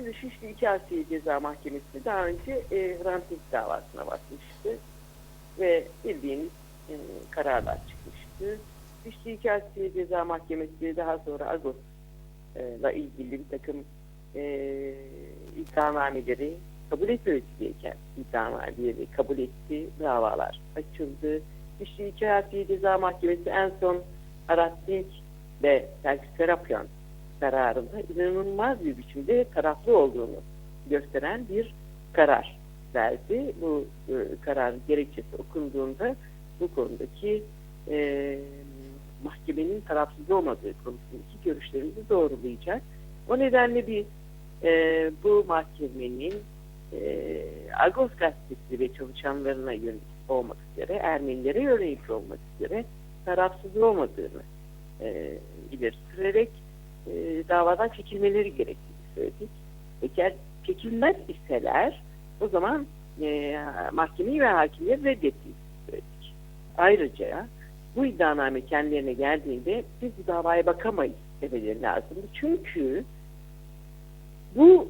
Şimdi Şişli 2 Asya Ceza Mahkemesi daha önce e, Hrant Dink davasına bakmıştı ve bildiğiniz e, kararlar çıkmıştı. Şişli 2 Asya Ceza Mahkemesi daha sonra Agos'la ilgili bir takım e, iddianameleri kabul etmemesiyken iddianameleri kabul etti, davalar açıldı. Şişli 2 Asya Ceza Mahkemesi en son Arat ve Selçuk Serapyan kararında inanılmaz bir biçimde taraflı olduğunu gösteren bir karar verdi. Bu e, kararın gerekçesi okunduğunda bu konudaki e, mahkemenin tarafsız olmadığı konusundaki görüşlerimizi doğrulayacak. O nedenle bir e, bu mahkemenin e, Agos gazetesi ve çalışanlarına yönelik olmak üzere, Ermenilere yönelik olmak üzere tarafsız olmadığını e, ileri sürerek e, davadan çekilmeleri gerektiğini söyledik. Eğer çekilmez iseler o zaman e, mahkemeyi ve hakimleri reddettiğini söyledik. Ayrıca bu iddianame kendilerine geldiğinde biz bu davaya bakamayız demeleri lazımdı. Çünkü bu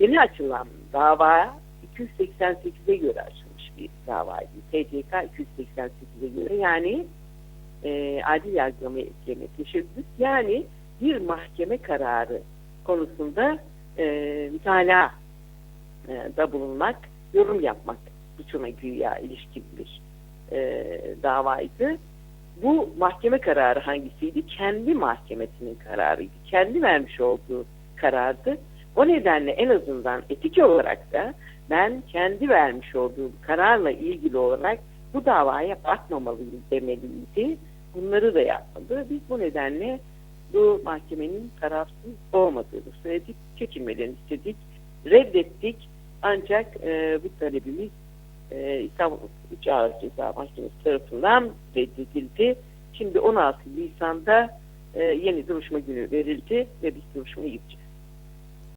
yeni açılan dava 288'e göre açılmış bir davaydı. TCK 288'e göre yani e, adil yargılama etkileme teşebbüs yani bir mahkeme kararı konusunda e, mütalaa e, da bulunmak, yorum yapmak suçuna güya ilişkin bir e, davaydı. Bu mahkeme kararı hangisiydi? Kendi mahkemesinin kararıydı. Kendi vermiş olduğu karardı. O nedenle en azından etik olarak da ben kendi vermiş olduğum kararla ilgili olarak bu davaya bakmamalıyım demeliydi. Bunları da yapmadı. Biz bu nedenle bu mahkemenin tarafsız olmadığını söyledik. Çekilmelerini istedik. Reddettik. Ancak e, bu talebimiz e, İstanbul 3 Ağır Ceza Mahkemesi tarafından reddedildi. Şimdi 16 Nisan'da e, yeni duruşma günü verildi ve biz duruşmaya gideceğiz.